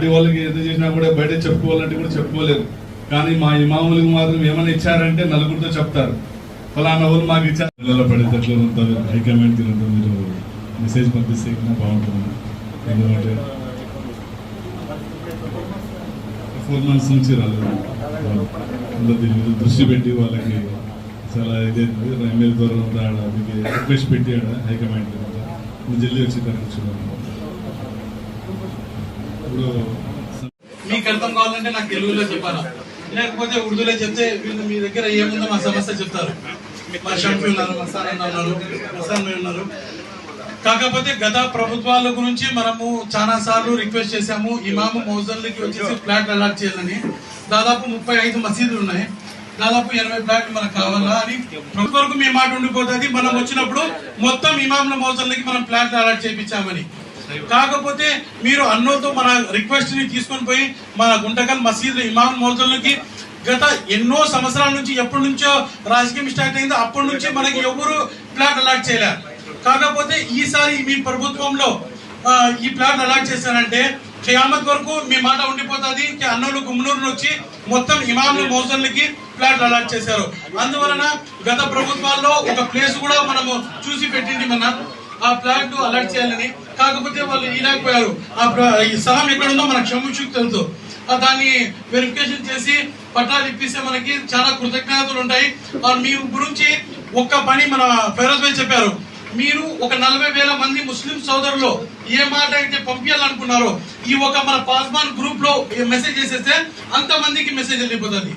Party వాళ్ళకి ఎంత చేసినా కూడా బయట చెప్పుకోవాలంటే కూడా చెప్పుకోలేరు కానీ మా ఇమాములకు మాత్రం ఏమైనా ఇచ్చారంటే నలుగురితో చెప్తారు. ఫలానా వాళ్ళు మాకు ఇచ్చారు. పిల్లల పడేటట్లు ఉంటుంది హైకమాండ్కి మీరు మెసేజ్ పంపిస్తే బాగుంటుంది. ఎందుకంటే ఫోర్ మంత్స్ నుంచి రాలేదు. అందరూ దీని మీద దృష్టి పెట్టి వాళ్ళకి చాలా ఇదే ఎమ్మెల్యే ద్వారా ఉందా ఆడ మీకు రిక్వెస్ట్ పెట్టి ఆడ హైకమాండ్. నువ్వు వచ్చి దానికి మీకు అర్థం కావాలంటే నాకు తెలుగులో చెప్పాలా? లేకపోతే ఉర్దూలో చెప్తే వీళ్ళు మీ దగ్గర ఏముందో మా సమస్య చెప్తారు? మా షంఫీ ఉన్నారు మస్తాన్ ఉన్నారు మస్తాన్ ఉన్నారు. కాకపోతే గత ప్రభుత్వాల గురించి మనము చాలా సార్లు రిక్వెస్ట్ చేశాము. ఇమాము మౌజన్లకి వచ్చేసి ఫ్లాట్ అలాట్ చేయాలని. దాదాపు ముప్పై ఐదు మసీదులు ఉన్నాయి. దాదాపు ఎనభై ఫ్లాట్లు మనకు కావాలా అని. ప్రభుత్వం వరకు మీ మాట ఉండిపోతుంది. మనం వచ్చినప్పుడు మొత్తం ఇమాముల మౌజన్లకి మనం ఫ్లాట్లు అలాట్ చేయించామని. కాకపోతే మీరు అన్నోతో మన రిక్వెస్ట్ని తీసుకొని పోయి మన గుంటకల్ మసీద్ ఇమాం మౌజులకి గత ఎన్నో సంవత్సరాల నుంచి ఎప్పటి నుంచో రాజకీయం స్టార్ట్ అయిందో అప్పటి నుంచి మనకి ఎవరు ప్లాట్ అలాట్ చేయలేరు కాకపోతే ఈసారి మీ ప్రభుత్వంలో ఈ ప్లాట్ అలాట్ చేశారంటే ఖియామత్ వరకు మీ మాట ఉండిపోతుంది. అన్నోళ్ళు గుమ్మనూరు వచ్చి మొత్తం ఇమాములు మౌజన్లకి ప్లాట్ అలాట్ చేశారు. అందువలన గత ప్రభుత్వాల్లో ఒక ప్లేస్ కూడా మనము చూసి పెట్టింది మన ఆ ప్లాట్ అలాట్ చేయాలని. కాకపోతే వాళ్ళు ఈలేకపోయారు. ఆ ఈ స్థలం ఎక్కడ ఉందో మనకు క్షముషుకు తెలుసు. ఆ దాన్ని వెరిఫికేషన్ చేసి పట్టాలు ఇప్పిస్తే మనకి చాలా కృతజ్ఞతలు ఉంటాయి. మీ గురించి ఒక్క పని మన ఫైరోజ్ భాయ్ చెప్పారు. మీరు ఒక నలభై వేల మంది ముస్లిం సోదరులు ఏ మాట అయితే పంపించాలనుకున్నారో ఈ ఒక మన పాస్మాన్ గ్రూప్లో మెసేజ్ చేసేస్తే అంతమందికి మెసేజ్ వెళ్ళిపోతుంది.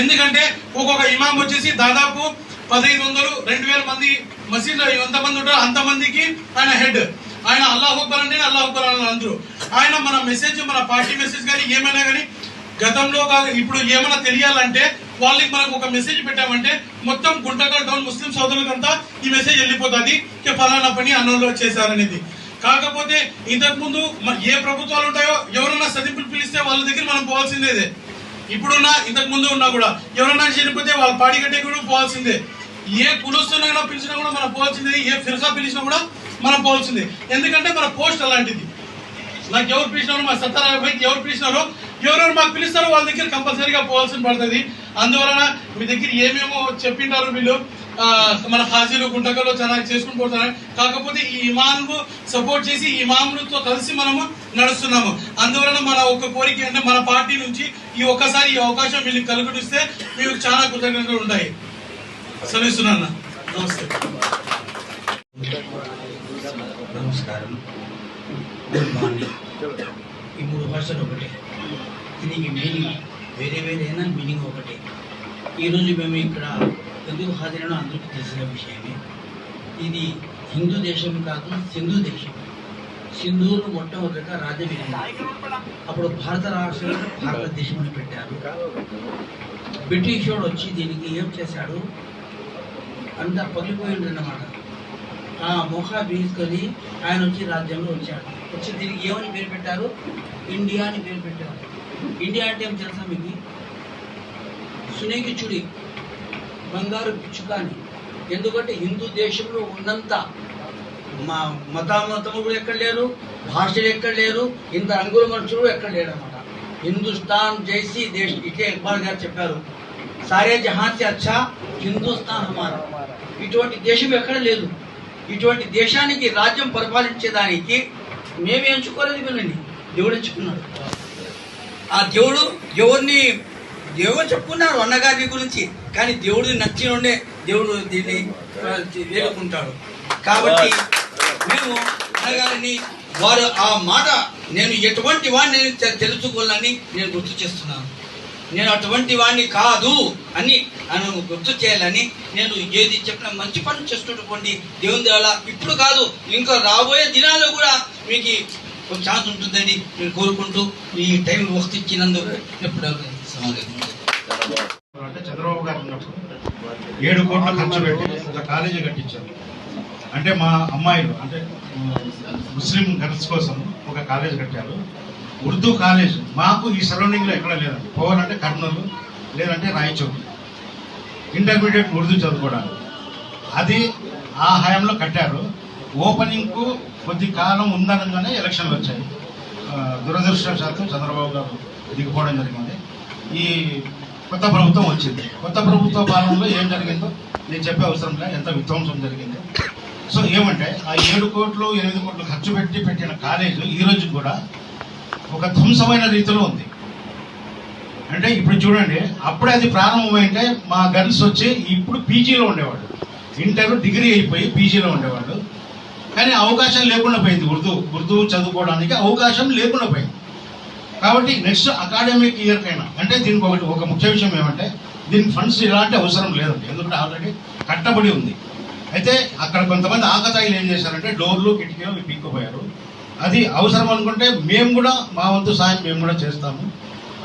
ఎందుకంటే ఒక్కొక్క ఇమాం వచ్చేసి దాదాపు పదహైదు వందలు రెండు వేల మంది మసీదులో ఎంతమంది ఉంటారో. అంతమందికి ఆయన హెడ్ ఆయన అల్లాహ్ అక్బర్ అంటే అల్లాహ్ అక్బర్ అని అందరూ. ఆయన మన మెసేజ్ మన పార్టీ మెసేజ్ కానీ ఏమైనా కానీ గతంలో కాదు ఇప్పుడు ఏమైనా తెలియాలంటే వాళ్ళకి మనకు ఒక మెసేజ్ పెట్టామంటే మొత్తం గుంటకల్ టౌన్ ముస్లిం సోదరులకంతా ఈ మెసేజ్ వెళ్ళిపోతుంది. ఫలానా పని అన్నోళ్ళు చేశారనేది. కాకపోతే ఇంతకుముందు ఏ ప్రభుత్వాలు ఉంటాయో ఎవరన్నా సదింపులు పిలిస్తే వాళ్ళ దగ్గర మనం పోవాల్సిందేదే ఇప్పుడున్నా ఇంతకు ముందు ఉన్నా కూడా ఎవరన్నా చనిపోతే వాళ్ళ పాడి గడ్డే కూడా పోవాల్సిందే. ఏ కులుస్తున్నా కూడా పిలిచినా కూడా మనం పోవాల్సిందే. ఏ ఫిర్సా పిలిచినా కూడా మనం పోల్చింది ఎందుకంటే మన పోస్ట్ అలాంటిది. నాకు ఎవరు పిలిచినారో మా సత్తారాయకి ఎవరు పిలిచినారో ఎవరెవరు మాకు పిలుస్తారో వాళ్ళ దగ్గర కంపల్సరీగా పోవాల్సి పడుతుంది. అందువలన మీ దగ్గర ఏమేమో చెప్పింటారు వీళ్ళు మన హాజీలు గుంటకల్లో చాలా చేసుకుని పోతున్నారు. కాకపోతే ఈ ఇమాన్ను సపోర్ట్ చేసి ఈ ఇమాములతో కలిసి మనము నడుస్తున్నాము. అందువలన మన ఒక కోరిక అంటే మన పార్టీ నుంచి ఈ ఒక్కసారి ఈ అవకాశం వీళ్ళకి కలుగునిస్తే మీకు చాలా కృతజ్ఞతలు ఉంటాయి. సెలవిస్తున్నాను నమస్తే. నమస్కారం. గుడ్ మార్నింగ్ ఈ మూడు భాషలు ఒకటే. దీనికి మీనింగ్ వేరే వేరే మీనింగ్ ఒకటే. ఈరోజు మేము ఇక్కడ ఎందుకు హాజరైనా అందరికీ తెలిసిన విషయమే. ఇది హిందూ దేశం కాదు సింధు దేశం. సింధువులు మొట్టమొదట రాజవీర్యం అప్పుడు భారత రాష్ట్రం భారతదేశం అని పెట్టారు. బ్రిటిష్ వాడు వచ్చి దీనికి ఏం చేశాడు? అంతా పగిలిపోయింది అన్నమాట. ఆ మొహా బీసుకొని ఆయన వచ్చి రాజ్యంలో వచ్చాడు. వచ్చి దీనికి ఏమని పేరు పెట్టారు? ఇండియా అని పేరు పెట్టారు. ఇండియా అంటే ఏం తెలుసా మీకు? సునీకిచుడి బంగారు పిచ్చుక అని ఎందుకంటే హిందూ దేశంలో ఉన్నంత మా మతామతములు ఎక్కడ లేరు? భాషలు ఎక్కడ లేరు? ఇంత రంగుల మనుషులు ఎక్కడ లేరు అనమాట హిందుస్థాన్ జైసి దేశ్ ఇకే ఇక్బాల్ గారు చెప్పారు. సారే జహాన్ సే అచ్చా హిందుస్థాన్ హమారా. ఇటువంటి దేశం ఎక్కడ లేదు. ఇటువంటి దేశానికి రాజ్యం పరిపాలించేదానికి మేము ఎంచుకోలేదు వీళ్ళని. దేవుడు ఎంచుకున్నాడు. ఆ దేవుడు ఎవరిని దేవుడు చెప్పుకున్నారు అన్నగారి గురించి కానీ దేవుడు నచ్చినోడే దేవుడు దీన్ని వేడుకుంటాడు. కాబట్టి మేము అన్నగారిని వారు ఆ మాట నేను ఎటువంటి వాడిని తెలుసుకోవాలని నేను గుర్తు చేస్తున్నాను. నేను అటువంటి వాడిని కాదు అని నన్ను గుర్తు చేయాలని నేను ఏది చెప్పినా మంచి పని చేస్తుంటుకోండి దేవుని దేవాల ఇప్పుడు కాదు ఇంకా రాబోయే దినాల్లో కూడా మీకు ఒక ఛాన్స్ ఉంటుందని నేను కోరుకుంటూ ఈ టైం వక్తి ఇచ్చినందుకు ఎప్పుడు అంటే చంద్రబాబు గారు ఉన్నప్పుడు ఏడు కోట్లు ఖర్చు పెట్టి ఒక కాలేజీ కట్టించారు. అంటే మా అమ్మాయిలు అంటే ముస్లిం గర్ల్స్ కోసం ఒక కాలేజ్ కట్టారు. ఉర్దూ కాలేజ్ మాకు ఈ సరౌండింగ్లో ఎక్కడ లేదండి పోవాలంటే కర్నూలు లేదంటే రాయచౌక్ ఇంటర్మీడియట్ ఉర్దూ చదువుకోవడానికి. అది ఆ హయాంలో కట్టారు. ఓపెనింగ్కు కొద్ది కాలం ఉందనగానే ఎలక్షన్లు వచ్చాయి. దురదృష్టవశాత్తు చంద్రబాబు గారు దిగిపోవడం జరిగింది. ఈ కొత్త ప్రభుత్వం వచ్చింది. కొత్త ప్రభుత్వ పాలనలో ఏం జరిగిందో నేను చెప్పే అవసరం లేదు. ఎంత విధ్వంసం జరిగింది. సో ఏమంటే ఆ ఏడు కోట్లు ఎనిమిది కోట్లు ఖర్చు పెట్టి పెట్టిన కాలేజీ ఈరోజు కూడా ఒక ధ్వంసమైన రీతిలో ఉంది. అంటే ఇప్పుడు చూడండి అప్పుడే అది ప్రారంభమైంటే మా గర్ల్స్ వచ్చి ఇప్పుడు పీజీలో ఉండేవాడు ఇంటర్ డిగ్రీ అయిపోయి పీజీలో ఉండేవాడు కానీ అవకాశం లేకుండా పోయింది ఉర్దూ. ఉర్దూ చదువుకోవడానికి అవకాశం లేకుండా పోయింది. కాబట్టి నెక్స్ట్ అకాడమిక్ ఇయర్ కైనా అంటే దీనికి ఒకటి ఒక ముఖ్య విషయం ఏమంటే దీనికి ఫండ్స్ ఇలాంటి అవసరం లేదండి. ఎందుకంటే ఆల్రెడీ కట్టబడి ఉంది. అయితే అక్కడ కొంతమంది ఆకతాయిలు ఏం చేశారంటే డోర్లు కిటికీలు పీక్కుపోయారు అది అవసరం అనుకుంటే మేము కూడా మా వంతు సాయం మేము కూడా చేస్తాము.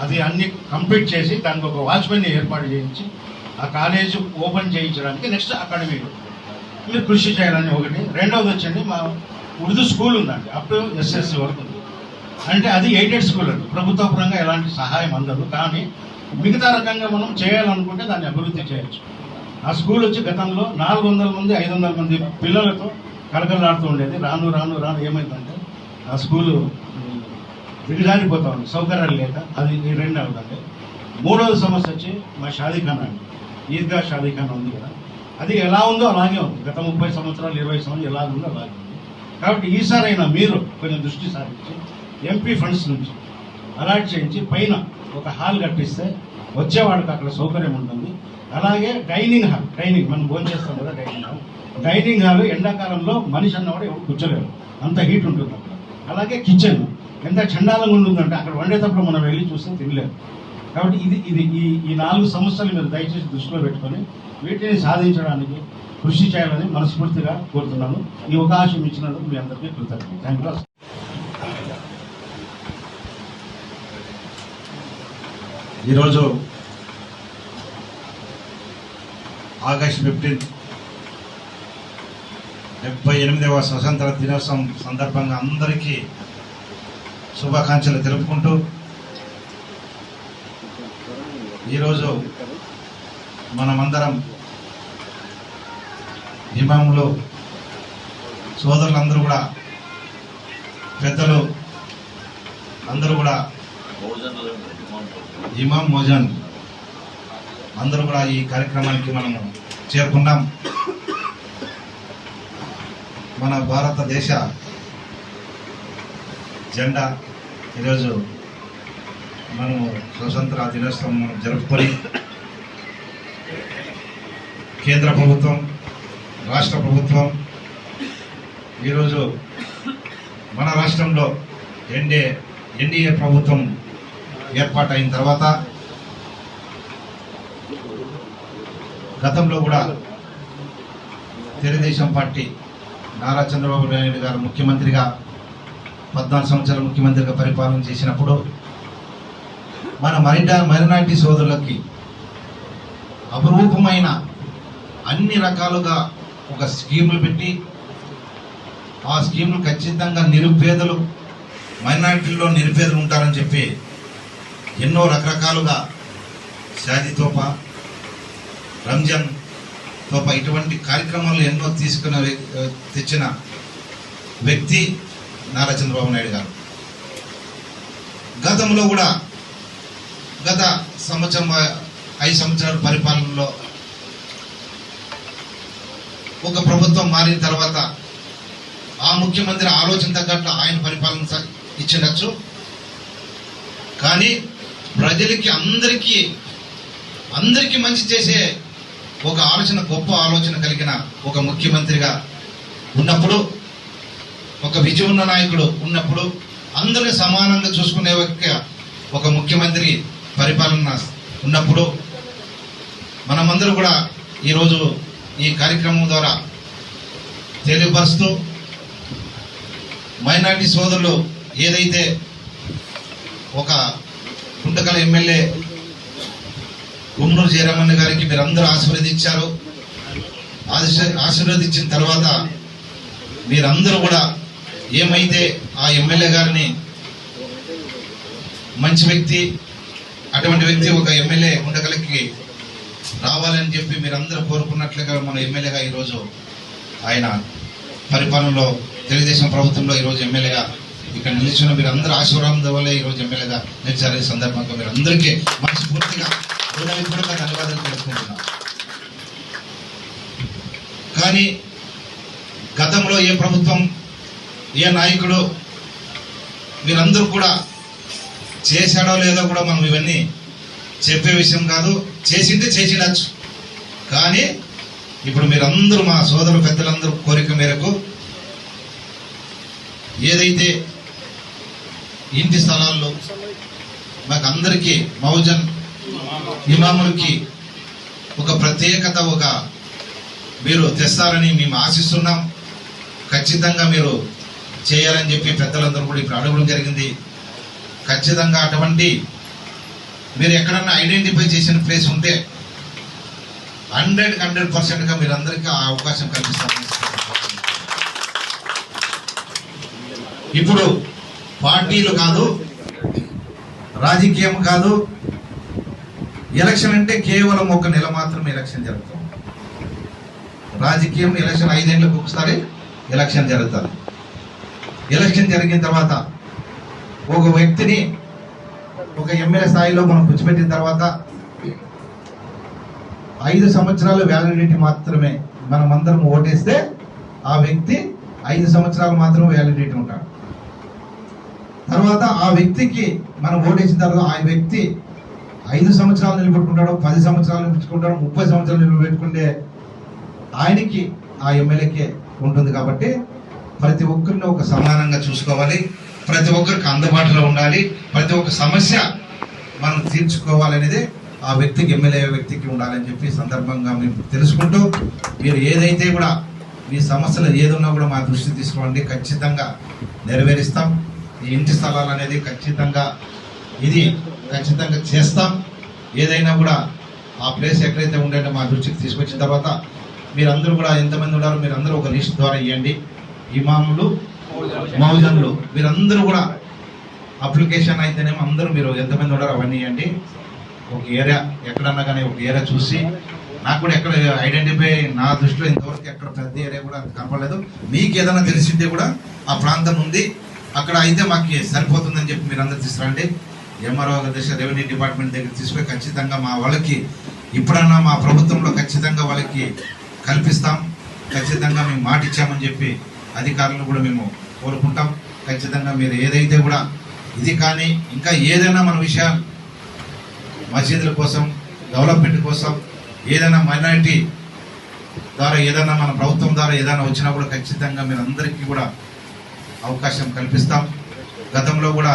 అది అన్ని కంప్లీట్ చేసి దానికి ఒక వాచ్మెన్ ఏర్పాటు చేయించి ఆ కాలేజ్ ఓపెన్ చేయించడానికి నెక్స్ట్ అకాడమీ మీరు కృషి చేయాలని ఒకటి. రెండవది వచ్చండి మా ఉర్దూ స్కూల్ ఉందండి అప్ ఎస్ఎస్సి వరకు ఉంది. అంటే అది ఎయిడెడ్ స్కూల్ అండి. ప్రభుత్వ పరంగా ఎలాంటి సహాయం అందదు. కానీ మిగతా రకంగా మనం చేయాలనుకుంటే దాన్ని అభివృద్ధి చేయొచ్చు. ఆ స్కూల్ వచ్చి గతంలో నాలుగు వందల మంది ఐదు వందల మంది పిల్లలతో కలకలాడుతూ ఉండేది. రాను రాను రాను ఏమైందంటే ఆ స్కూలు ఉమ్, ఉంది. సౌకర్యాలు లేక అది రెండు అవుతుంది మూడవది సమస్య వచ్చి మా షాదీఖానా అండి. ఈద్గా షాదీఖానా ఉంది కదా. అది ఎలా ఉందో అలాగే ఉంది. గత ముప్పై సంవత్సరాలు ఇరవై సంవత్సరాలు ఎలా ఉందో అలాగే ఉంది. కాబట్టి ఈసారైనా మీరు కొంచెం దృష్టి సారించి ఎంపీ ఫండ్స్ నుంచి అలాట్ చేయించి పైన ఒక హాల్ కట్టిస్తే వచ్చేవాడికి అక్కడ సౌకర్యం ఉంటుంది. అలాగే డైనింగ్ హాల్ డైనింగ్ మనం భోజనం చేస్తాం కదా డైనింగ్ హాల్. డైనింగ్ హాల్ ఎండాకాలంలో మనిషి అన్నవాడు ఎవరు కూర్చోలేరు. అంత హీట్ ఉంటుంది అక్కడ అలాగే కిచెన్ ఎంత చండాలంగా ఉంటుందంటే అక్కడ వండేటప్పుడు మనం వెళ్ళి చూస్తే తినలేము. కాబట్టి ఇది ఇది ఈ ఈ నాలుగు సమస్యలు మీరు దయచేసి దృష్టిలో పెట్టుకొని వీటిని సాధించడానికి కృషి చేయాలని మనస్ఫూర్తిగా కోరుతున్నాను. ఈ అవకాశం ఇచ్చినందుకు మీ అందరికీ కృతజ్ఞత థ్యాంక్ యూ ఈరోజు ఆగస్ట్ ఫిఫ్టీన్త్ డెబ్బై ఎనిమిదవ స్వతంత్ర దినోత్సవం సందర్భంగా అందరికీ శుభాకాంక్షలు తెలుపుకుంటూ ఈరోజు మనమందరం ఇమాములు సోదరులందరూ కూడా పెద్దలు అందరూ కూడా ఇమాం మోజాన్ అందరూ కూడా ఈ కార్యక్రమానికి మనము చేరుకున్నాం. మన భారతదేశ జెండా ఈరోజు మనము స్వతంత్ర దినోత్సవం జరుపుకొని కేంద్ర ప్రభుత్వం రాష్ట్ర ప్రభుత్వం ఈరోజు మన రాష్ట్రంలో ఎన్డీఏ ఎన్డీఏ ప్రభుత్వం ఏర్పాటైన తర్వాత గతంలో కూడా తెలుగుదేశం పార్టీ నారా చంద్రబాబు నాయుడు గారు ముఖ్యమంత్రిగా పద్నాలుగు సంవత్సరాలు ముఖ్యమంత్రిగా పరిపాలన చేసినప్పుడు మన మరిడా మైనార్టీ సోదరులకి అపురూపమైన అన్ని రకాలుగా ఒక స్కీములు పెట్టి ఆ స్కీములు ఖచ్చితంగా నిరుపేదలు మైనార్టీల్లో నిరుపేదలు ఉంటారని చెప్పి ఎన్నో రకరకాలుగా షాదీ రంజాన్ తోప ఇటువంటి కార్యక్రమాలు ఎన్నో తీసుకున్న తెచ్చిన వ్యక్తి నారా చంద్రబాబు నాయుడు గారు. గతంలో కూడా గత సంవత్సరం ఐదు సంవత్సరాల పరిపాలనలో ఒక ప్రభుత్వం మారిన తర్వాత ఆ ముఖ్యమంత్రి ఆలోచన తగ్గట్లు ఆయన పరిపాలన స- ఇచ్చిండొచ్చు. కానీ ప్రజలకి అందరికీ అందరికీ మంచి చేసే ఒక ఆలోచన గొప్ప ఆలోచన కలిగిన ఒక ముఖ్యమంత్రిగా ఉన్నప్పుడు ఒక విజయన్న ఉన్న నాయకుడు ఉన్నప్పుడు అందరిని సమానంగా చూసుకునే ఒక ఒక ముఖ్యమంత్రి పరిపాలన ఉన్నప్పుడు మనమందరూ కూడా ఈరోజు ఈ కార్యక్రమం ద్వారా తెలియపరుస్తూ మైనార్టీ సోదరులు ఏదైతే ఒక కుంటకల ఎమ్మెల్యే గుమ్మూరు జయరామన్న గారికి మీరందరూ ఆశీర్వదించారు. ఆశీర్వదించిన తర్వాత మీరందరూ కూడా ఏమైతే ఆ ఎమ్మెల్యే గారిని మంచి వ్యక్తి అటువంటి వ్యక్తి ఒక ఎమ్మెల్యే ఉండగలకి రావాలని చెప్పి మీరందరూ కోరుకున్నట్లుగా మన ఎమ్మెల్యేగా ఈరోజు ఆయన పరిపాలనలో తెలుగుదేశం ప్రభుత్వంలో ఈరోజు ఎమ్మెల్యేగా ఇక్కడ నిలిచిన మీరు అందరూ ఆశీర్వాదం వల్ల ఈ రోజు ఎమ్మెల్యేగా నిలిచారు ఈ సందర్భంగా మీరు అందరికీ మనస్ఫూర్తిగా హృదయపూర్వక ధన్యవాదాలు తెలుసుకుంటున్నాను కానీ గతంలో ఏ ప్రభుత్వం ఏ నాయకుడు మీరందరూ కూడా చేశాడో లేదో కూడా మనం ఇవన్నీ చెప్పే విషయం కాదు. చేసింది చేసిండచ్చు కానీ ఇప్పుడు మీరందరూ మా సోదరు పెద్దలందరూ కోరిక మేరకు ఏదైతే ఇంటి స్థలాల్లో మాకు అందరికీ మౌజన్ ఇమాములకి ఒక ప్రత్యేకత ఒక మీరు తెస్తారని మేము ఆశిస్తున్నాం. ఖచ్చితంగా మీరు చేయాలని చెప్పి పెద్దలందరూ కూడా ఇప్పుడు అడగడం జరిగింది. ఖచ్చితంగా అటువంటి మీరు ఎక్కడన్నా ఐడెంటిఫై చేసిన ప్లేస్ ఉంటే హండ్రెడ్ హండ్రెడ్ పర్సెంట్గా మీరు అందరికీ ఆ అవకాశం కల్పిస్తారని ఇప్పుడు పార్టీలు కాదు రాజకీయం కాదు ఎలక్షన్ అంటే కేవలం ఒక నెల మాత్రమే ఎలక్షన్ జరుగుతుంది. రాజకీయం ఎలక్షన్ ఐదేళ్ళకు ఒకసారి ఎలక్షన్ జరుగుతుంది. ఎలక్షన్ జరిగిన తర్వాత ఒక వ్యక్తిని ఒక ఎమ్మెల్యే స్థాయిలో మనం కూర్చోబెట్టిన తర్వాత ఐదు సంవత్సరాలు వ్యాలిడిటీ మాత్రమే మనం అందరం ఓటేస్తే ఆ వ్యక్తి ఐదు సంవత్సరాలు మాత్రమే వ్యాలిడిటీ ఉంటాడు. తర్వాత ఆ వ్యక్తికి మనం ఓటేసిన తర్వాత ఆ వ్యక్తి ఐదు సంవత్సరాలు నిలబెట్టుకుంటాడు పది సంవత్సరాలు నిలబెట్టుకుంటాడు ముప్పై సంవత్సరాలు నిలబెట్టుకుంటే ఆయనకి ఆ ఎమ్మెల్యేకే ఉంటుంది కాబట్టి ప్రతి ఒక్కరిని ఒక సమానంగా చూసుకోవాలి. ప్రతి ఒక్కరికి అందుబాటులో ఉండాలి. ప్రతి ఒక్క సమస్య మనం తీర్చుకోవాలనేది ఆ వ్యక్తికి ఎమ్మెల్యే వ్యక్తికి ఉండాలని చెప్పి సందర్భంగా మేము తెలుసుకుంటూ మీరు ఏదైతే కూడా మీ సమస్యలు ఏదున్నా కూడా మా దృష్టి తీసుకోండి. ఖచ్చితంగా నెరవేరుస్తాం. ఈ ఇంటి స్థలాలు అనేది ఖచ్చితంగా ఇది ఖచ్చితంగా చేస్తాం. ఏదైనా కూడా ఆ ప్లేస్ ఎక్కడైతే ఉండేటో మా దృష్టికి తీసుకొచ్చిన తర్వాత మీరందరూ కూడా ఎంతమంది ఉన్నారో మీరందరూ ఒక లిస్ట్ ద్వారా ఇవ్వండి ఇమాములు మౌజన్లు మీరందరూ కూడా అప్లికేషన్ అయితేనేమో అందరూ మీరు ఎంతమంది ఉన్నారో అవన్నీ ఇవ్వండి ఒక ఏరియా ఎక్కడన్నా కానీ ఒక ఏరియా చూసి నాకు కూడా ఎక్కడ ఐడెంటిఫై నా దృష్టిలో ఇంతవరకు ఎక్కడ పెద్ద ఏరియా కూడా కనపడలేదు. మీకు ఏదైనా తెలిసిందే కూడా ఆ ప్రాంతం ఉంది. అక్కడ అయితే మాకు సరిపోతుందని చెప్పి మీరు అందరు తీసుకురండి. ఎంఆర్ఓ దశ రెవెన్యూ డిపార్ట్మెంట్ దగ్గర తీసుకుని ఖచ్చితంగా మా వాళ్ళకి ఇప్పుడన్నా మా ప్రభుత్వంలో ఖచ్చితంగా వాళ్ళకి కల్పిస్తాం. ఖచ్చితంగా మేము మాట ఇచ్చామని చెప్పి అధికారులను కూడా మేము కోరుకుంటాం. ఖచ్చితంగా మీరు ఏదైతే కూడా ఇది కానీ ఇంకా ఏదైనా మన విషయాలు మసీదుల కోసం డెవలప్మెంట్ కోసం ఏదైనా మైనారిటీ ద్వారా ఏదైనా మన ప్రభుత్వం ద్వారా ఏదైనా వచ్చినా కూడా ఖచ్చితంగా మీరు అందరికీ కూడా అవకాశం కల్పిస్తాం. గతంలో కూడా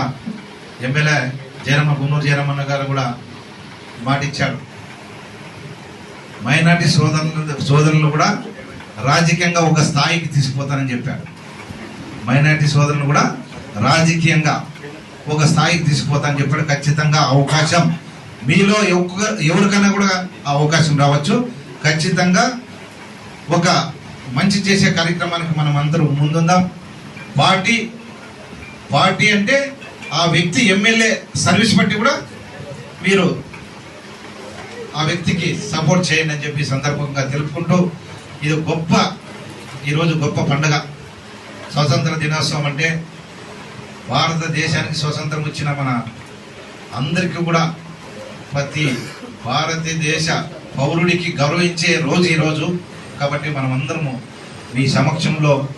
ఎమ్మెల్యే జయరమ్మ గున్నూరు జయరమ్మన్న గారు కూడా మాట ఇచ్చాడు మైనార్టీ సోదరులు సోదరులు కూడా రాజకీయంగా ఒక స్థాయికి తీసుకుపోతానని చెప్పాడు మైనార్టీ సోదరులు కూడా రాజకీయంగా ఒక స్థాయికి తీసుకుపోతానని చెప్పాడు. ఖచ్చితంగా అవకాశం మీలో ఎవరికైనా కూడా ఆ అవకాశం రావచ్చు. ఖచ్చితంగా ఒక మంచి చేసే కార్యక్రమానికి మనం అందరూ ముందుందాం. పార్టీ పార్టీ అంటే ఆ వ్యక్తి ఎమ్మెల్యే సర్వీస్ బట్టి కూడా మీరు ఆ వ్యక్తికి సపోర్ట్ చేయండి అని చెప్పి సందర్భంగా తెలుపుకుంటూ ఇది గొప్ప ఈరోజు గొప్ప పండుగ. స్వతంత్ర దినోత్సవం అంటే భారతదేశానికి స్వతంత్రం వచ్చిన మన అందరికీ కూడా ప్రతి భారతదేశ పౌరుడికి గౌరవించే రోజు ఈరోజు కాబట్టి మనమందరము మీ సమక్షంలో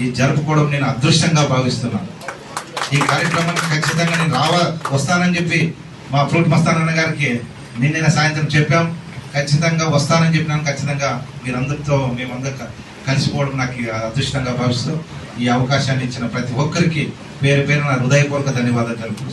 ఈ జరుపుకోవడం నేను అదృష్టంగా భావిస్తున్నాను. ఈ కార్యక్రమానికి ఖచ్చితంగా నేను రావ వస్తానని చెప్పి మా ఫ్రూట్ మస్తానన్న గారికి నిన్న సాయంత్రం చెప్పాం. ఖచ్చితంగా వస్తానని చెప్పినాను. ఖచ్చితంగా మీరందరితో మేమందరూ కలిసిపోవడం నాకు అదృష్టంగా భావిస్తూ ఈ అవకాశాన్ని ఇచ్చిన ప్రతి ఒక్కరికి పేరు పేరు నా హృదయపూర్వక ధన్యవాదాలు తెలుపు